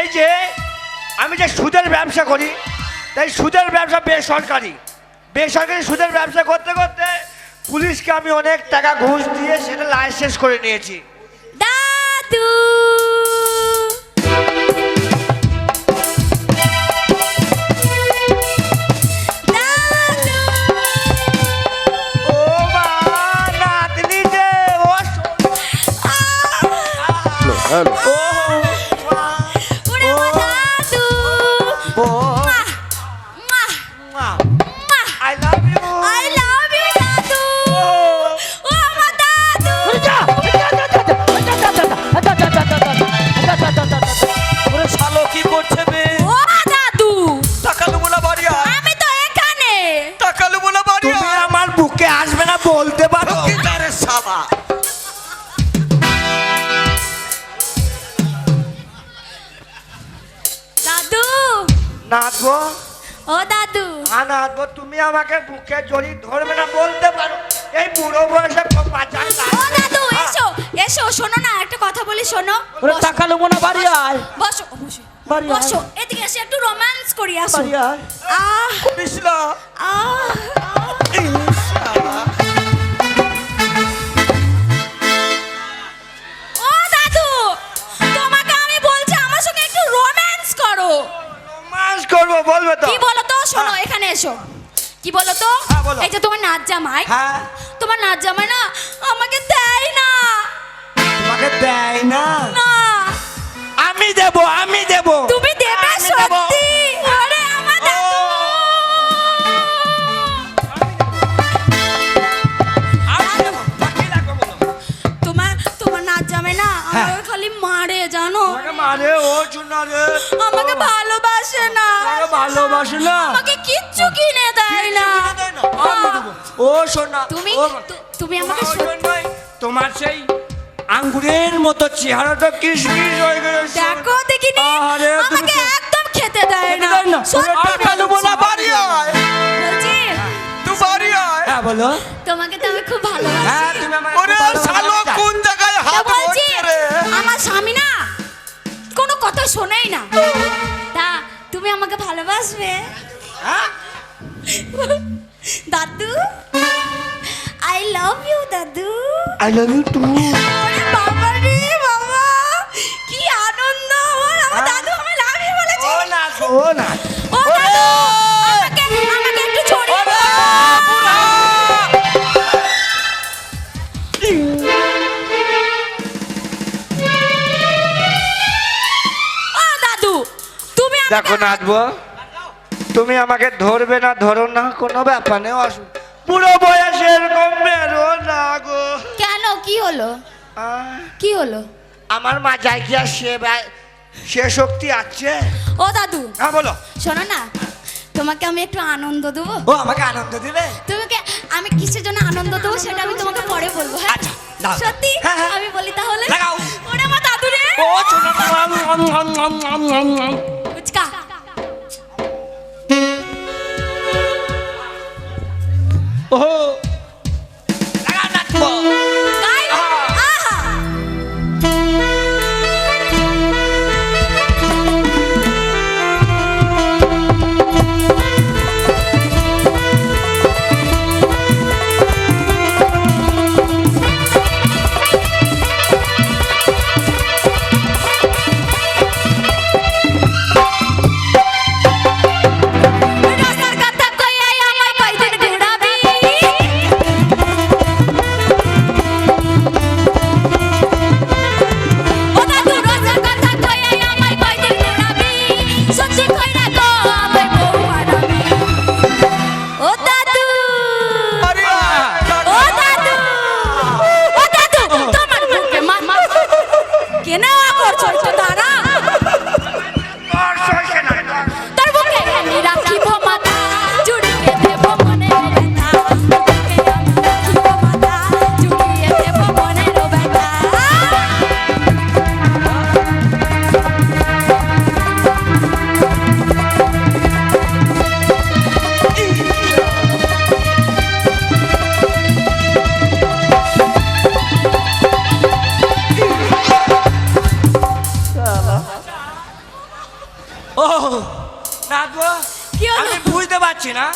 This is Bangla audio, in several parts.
এই যে, আমি যে সুদের ব্যবসা করি, তাই সুদের ব্যবসা বেসরকারি। বেসরকারি সুদের ব্যবসা করতে করতে পুলিশকে আমি অনেক টাকা ঘুষ দিয়ে সেটা লাইসেন্স করে নিয়েছি। দাদু! নাচবো ও দাদু। হ্যাঁ নাচবো তুমি আমাকে বুকে জড়ি ধরবে না বলতে পারো। এই বুড়ো বয়সে পাচার ও দাদু এসো এসো শোনো না একটা কথা বলি শোনো। ওরে বসো, টাকা নেব না বাড়ি বসো, আয়। বসো বসো। বাড়ি আয়। বসো এদিকে এসে একটু রোম্যান্স করি আসো। বাড়ি আয়। আহ। করিস আহ। বলো। এই যে তোমার নাচ জামাই হ্যাঁ তোমার নাচ জামাই মারে ও রে। আমাকে ভালোবাসে না। তোমাকে ভালোবাসে না। আমাকে কিচ্ছু কিনে দেয় না। ও সোনা তুমি তুমি আমাকে তোমার সেই আঙ্গুরের মতো চেহারাটা কিশমিশ হয়ে গেছে। দেখো দেখিনি? তুমি আমাকে তো- একদম খেতে দেয় না? সত্যি টাকা নেব বাড়ি আয়। তুই বাড়ি আয়। হ্যাঁ বলো। তোমাকে তো আমি খুব ভালোবাসি। হ্যাঁ ওরে শালো কোন জায়গায় হাত বলছি রে? আমার স্বামী না কথা শোনেই না। তা তুমি আমাকে ভালোবাসবে? হ্যাঁ? দাদু আই লাভ ইউ দাদু। আই লাভ ইউ টু বাবা রে বাবা কি আনন্দ। আমার আমার দাদু আমি লাভ ইউ বলেছি। ও না ও না। ও দাদু! দেখো নাচবো তুমি আমাকে ধরবে না ধরো না কোনো ব্যাপার নেই অসুখ পুরো বয়সে এরকম বেরো না গো। কেন? কি হলো? কি হলো? আমার মা যাই কি আর সে সে শক্তি আছে? ও দাদু। হ্যাঁ বলো। শোনো না তোমাকে আমি একটু আনন্দ দেবো। ও আমাকে আনন্দ দিবে? তোমাকে আমি কিসের জন্য আনন্দ দেবো সেটা আমি তোমাকে পরে বলব হ্যাঁ? আচ্ছা, সত্যি? হ্যাঁ, হ্যাঁ। আমি বলি তাহলে? আমার দাদু রে! ও শোনো ও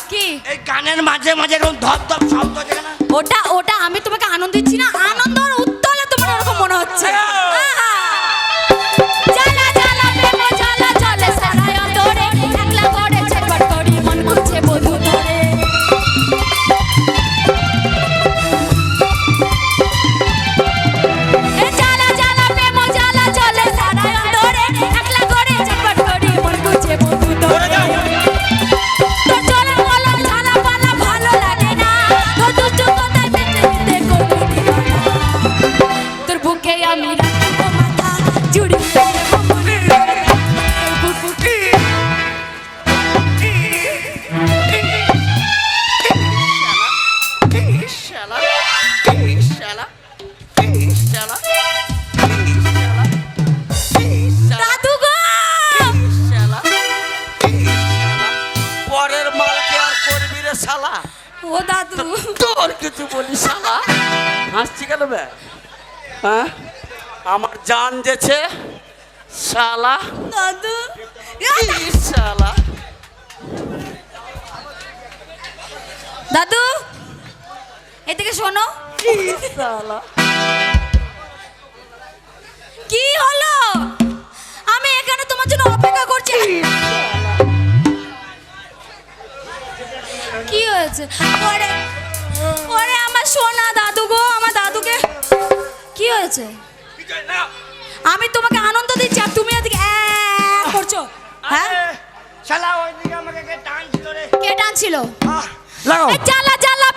কি? এই গানের মাঝে মাঝে এরকম ধপ ধপ শব্দ হচ্ছে না ওটা ওটা আমি তোমাকে আনন্দ দিচ্ছি না কিছু বলি শালা? হাসছি কেন বে? হ্যাঁ? আমার জান যেছে শালা। দাদু। শালা। দাদু এদিকে শোনো। শালা। কি হলো? আমি এখানে তোমার জন্য অপেক্ষা করছি। কি হয়েছে? ওরে আমার সোনা দাদু গো আমার দাদুকে। কি হয়েছে? আমি তোমাকে আনন্দ দিচ্ছি আর তুমি এদিকে করছ। হ্যাঁ? শালা ওইদিকে আমাকে কে টানছিল কে টানছিল? জ্বালা জ্বালা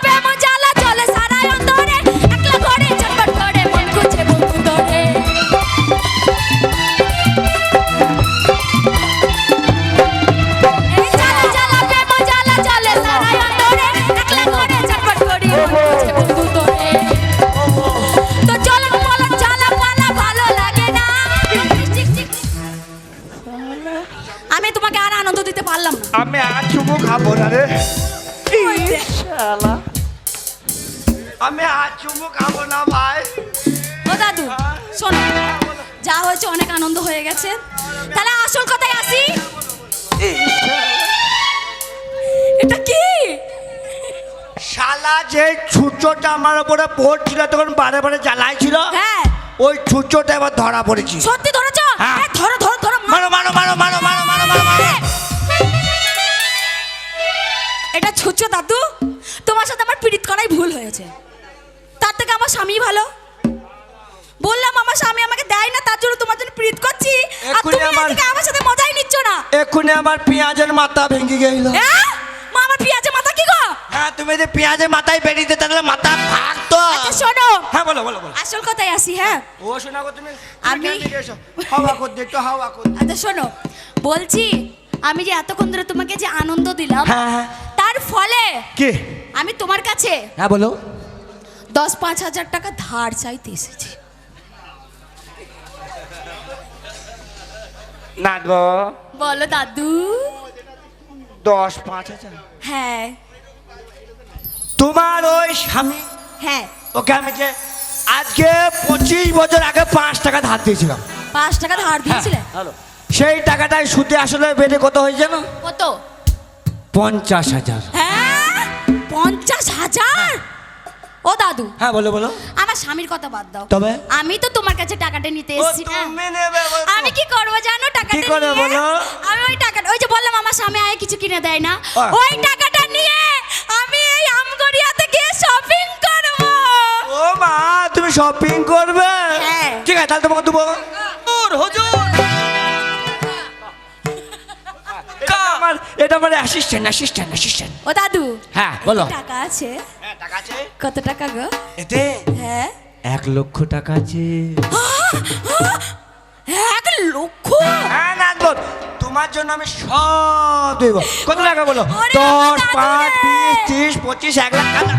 চুমু খাব না ভাই। ও দাদু হ্যাঁ? শোনো যা হয়েছে অনেক আনন্দ হয়ে গেছে। তাহলে আসল কথায় আসি। এটা কি? শালা যে ছুচোটা আমার উপরে পড়ছিল তখন বারে বারে জ্বালাইছিল হ্যাঁ। ওই ছুচোটা এবার ধরা পড়েছি। সত্যি ধরেছ? হ্যাঁ। ধরো ধরো ধরো মারো মারো মারো মারো মারো মারো মারো। এটা ছুচো দাদু। তার থেকে আমার স্বামী ভালো। বললাম আমার স্বামী আমাকে দেয় না তার জন্য তোমার জন্য পীড়িত করছি। আর তুমি এদিকে আমার সাথে মজাই নিচ্ছ না। এক্ষুনি আমার পেঁয়াজের মাথা ভেঙে গেল। হ্যাঁ মা আমার পেঁয়াজে মাথা কি গো? হ্যাঁ তুমি যে পেঁয়াজের মাথায় বেরিয়ে তাহলে মাথা ভাগতো আচ্ছা শোনো। হ্যাঁ বলো বলো বলো। আসল কথায় আসি হ্যাঁ। ও শোনা গো তুমি আমি- আমি হাওয়া কর দে একটু হাওয়া কর আচ্ছা শোনো। বলছি আমি যে এতক্ষণ ধরে তোমাকে যে আনন্দ দিলাম হ্যাঁ, হ্যাঁ। তার ফলে কি? আমি তোমার কাছে হ্যাঁ বলো। দশ পাঁচ হাজার টাকা ধার চাইতে এসেছি। বলো দাদু। দশ পাঁচ হাজার? হ্যাঁ। তোমার ওই স্বামী? হ্যাঁ। ওকে আমি যে আজকে পঁচিশ বছর আগে পাঁচ টাকা ধার দিয়েছিলাম। পাঁচ টাকা ধার দিয়েছিলে? হ্যালো। সেই টাকাটাই সুদে আসলে বেড়ে কত হয়েছে না কত? পঞ্চাশ হাজার। হ্যাঁ? পঞ্চাশ হাজার? ও দাদু। হ্যাঁ বলো বলো। আমার স্বামীর কথা বাদ দাও। তবে? আমি তো তোমার কাছে টাকাটা নিতে এসেছি না তুমি নেবে আমি কি করব জানো টাকাটা কি করবে বলো? আমি ওই টাকাটা ওই যে বললাম আমার স্বামী আয় কিছু কিনে দেয় না। ওই টাকাটা নিয়ে আমি এই আমগড়িয়াতে গিয়ে শপিং করব। ও মা তুমি শপিং করবে? হ্যাঁ। ঠিক আছে তাহলে তোমাকে দেবো। হুজুর হুজুর। এটা আমার এটা আমার অ্যাসিস্ট্যান্ট অ্যাসিস্ট্যান্ট অ্যাসিস্ট্যান্ট ও দাদু হ্যাঁ বলো। টাকা আছে। হ্যাঁ টাকা আছে? কত টাকা গো? এতে? হ্যাঁ। এক লক্ষ টাকা আছে। এক লক্ষ? হ্যাঁ না গো তোমার জন্য আমি সব দেবো। কত টাকা বলো? দশ পাঁচ। বিশ ত্রিশ পঁচিশ এক লাখ টাকা।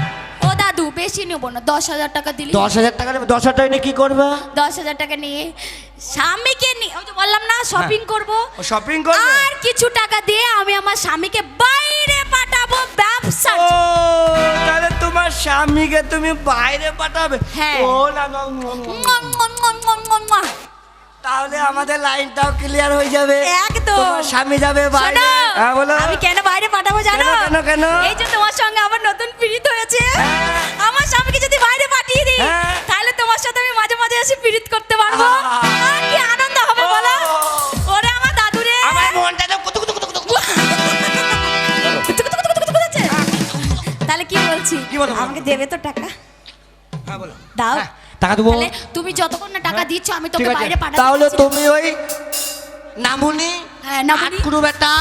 ও দাদু বেশি নেব না দশ হাজার টাকা দিলি। দশ হাজার টাকা নেবে দশ হাজার টাকা নিয়ে কি করবে? দশ হাজার টাকা নিয়ে স্বামীকে নিয়ে ওই যে বললাম না শপিং করব। শপিং করবে? আর কিছু টাকা দিয়ে আমি আমার স্বামীকে তোমার তুমি বাইরে পাঠাবে হ্যাঁ। ও না। তাহলে আমাদের লাইনটাও ক্লিয়ার হয়ে যাবে একদম। স্বামী যাবে বাইরে হ্যাঁ বলো আমি কেন বাইরে পাঠাবো জানো কেন, কেন, কেন? এই যে তোমার সঙ্গে আমার নতুন পীড়িত হয়েছে হ্যাঁ। আমার স্বামীকে যদি বাইরে পাঠিয়ে দিই হ্যাঁ। তাহলে তোমার সাথে আমি মাঝে মাঝে এসে পীড়িত করতে পারব দাও। হ্যাঁ, টাকা দেবো। তাহলে তুমি যতক্ষণ না টাকা দিচ্ছ আমি তোকে বাইরে পাঠাতে তাহলে তুমি ওই নামুনি হ্যাঁ, আটকুরু বেটা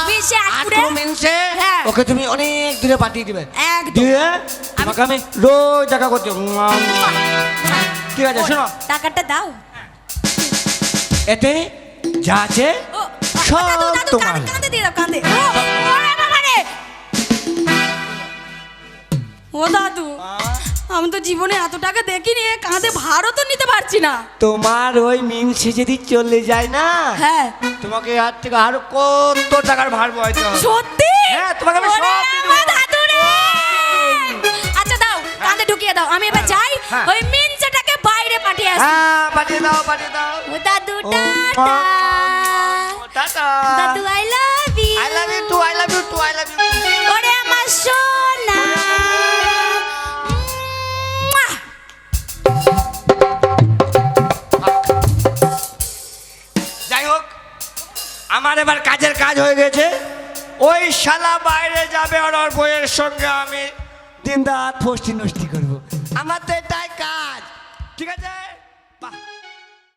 আটকুরু মিনসে হ্যাঁ। ওকে তুমি অনেক দূরে পাঠিয়ে দিবে। দিয়ে তোমাকে আমি রোজ দেখা করছি ঠিক আছে শোনো। টাকাটা দাও। এতে যা আছে সব তোমার। দিয়ে দাও। ও দাদু। আমি তো জীবনে এত টাকা দেখিনি কাঁধে ভারও তো নিতে পারছি না। তোমার ওই মিনসে যদি চলে যায় না হ্যাঁ। তোমাকে আর থেকে আরও কত টাকার ভার বইতে হবে। সত্যি? হ্যাঁ, তোমাকে আমি সব। আচ্ছা দাও কাঁধে ঢুকিয়ে দাও আমি এবার যাই হ্যাঁ। ওই মিনচাটাকে বাইরে পাঠিয়ে আসি। হ্যাঁ পাঠিয়ে দাও পাঠিয়ে দাও। ও দাদু টাটা। দাদু I love you I love you too I love you too I love you কাজ হয়ে গেছে। ওই শালা বাইরে যাবে আর ওর বইয়ের সঙ্গে আমি দিন রাত ফষ্টি নষ্টি করব। আমার তো